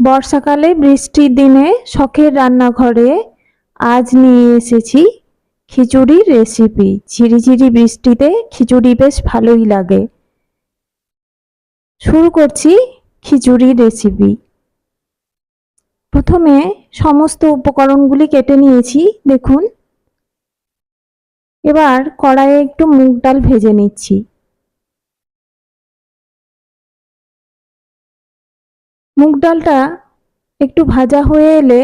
বর্ষাকালে বৃষ্টির দিনে শখের রান্নাঘরে আজ নিয়ে এসেছি খিচুড়ির রেসিপি ঝিরিঝিরি বৃষ্টিতে খিচুড়ি বেশ ভালোই লাগে। শুরু করছি খিচুড়ির রেসিপি প্রথমে সমস্ত উপকরণগুলি কেটে নিয়েছি, দেখুন। এবার কড়াইয়ে একটু মুগ ডাল ভেজে নিচ্ছি। মুগ ডালটা একটু ভাজা হয়ে এলে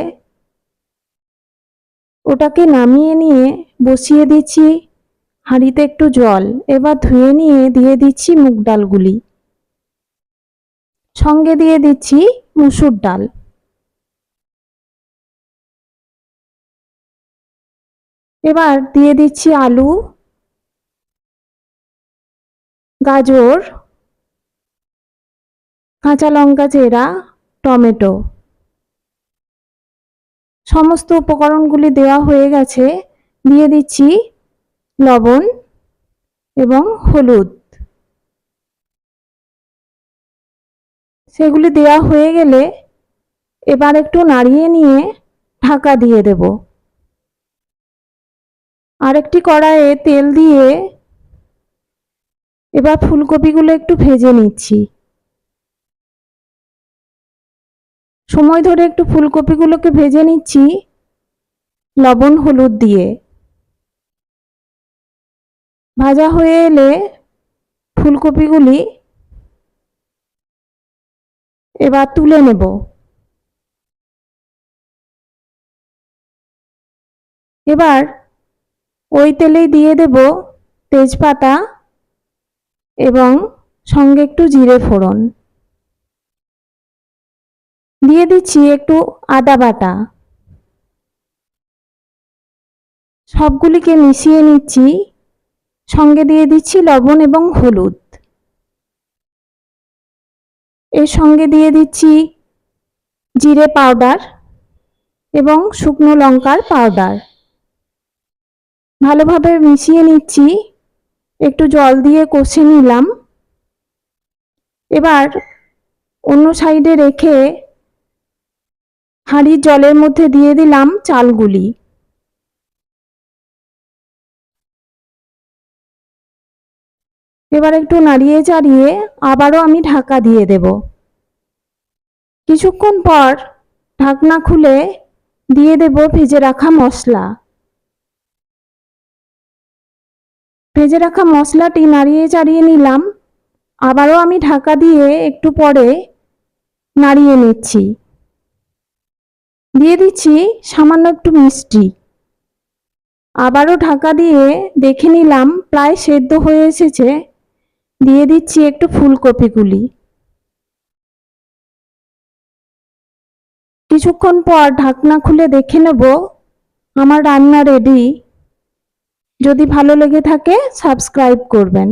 ওটাকে নামিয়ে নিয়ে বসিয়ে দিচ্ছি হাঁড়িতে একটু জল। এবার ধুয়ে নিয়ে দিয়ে দিচ্ছি মুগ ডালগুলি। সঙ্গে দিয়ে দিচ্ছি মুসুর ডাল। এবার দিয়ে দিচ্ছি আলু, গাজর, কাঁচা লঙ্কা চেরা টমেটো। সমস্ত উপকরণগুলি দেওয়া হয়ে গেছে। দিয়ে দিচ্ছি লবণ এবং হলুদ। সেগুলি দেওয়া হয়ে গেলে এবার একটু নাড়িয়ে নিয়ে ঢাকা দিয়ে দেব। আরেকটি কড়াইয়ে তেল দিয়ে এবার ফুলকপিগুলো একটু ভেজে নিচ্ছি। সময় ধরে একটু ফুলকপিগুলোকে ভেজে নিচ্ছি। লবণ, হলুদ দিয়ে। ভাজা হয়ে এলে ফুলকপিগুলি এবার তুলে নেব। এবার ওই তেলেই দিয়ে দেব তেজপাতা এবং সঙ্গে একটু জিরে ফোড়ন। দিয়ে দিচ্ছি একটু আদা বাটা। সবগুলিকে মিশিয়ে নিচ্ছি। সঙ্গে দিয়ে দিচ্ছি লবণ এবং হলুদ। এর সঙ্গে দিয়ে দিচ্ছি জিরে পাউডার এবং শুকনো লঙ্কার পাউডার। ভালোভাবে মিশিয়ে নিচ্ছি। একটু জল দিয়ে কষে নিলাম। এবার অন্য সাইডে রেখে হাঁড়ির জলের মধ্যে দিয়ে দিলাম চালগুলি। এবার একটু নাড়িয়ে চাড়িয়ে আবারও আমি ঢাকা দিয়ে দেব। কিছুক্ষণ পর ঢাকনা খুলে দিয়ে দেব ভেজে রাখা মশলা। ভেজে রাখা মশলাটি নাড়িয়ে চাড়িয়ে নিলাম। আবারও আমি ঢাকা দিয়ে একটু পরে নাড়িয়ে নিচ্ছি। দিয়ে দিচ্ছি সামান্য একটু মিষ্টি। আবারও ঢাকা দিয়ে দেখে নিলাম প্রায় সেদ্ধ হয়ে এসেছে। দিয়ে দিচ্ছি একটু ফুলকপিগুলি। কিছুক্ষণ পর ঢাকনা খুলে দেখে নেব আমার রান্না রেডি যদি ভালো লেগে থাকে সাবস্ক্রাইব করবেন।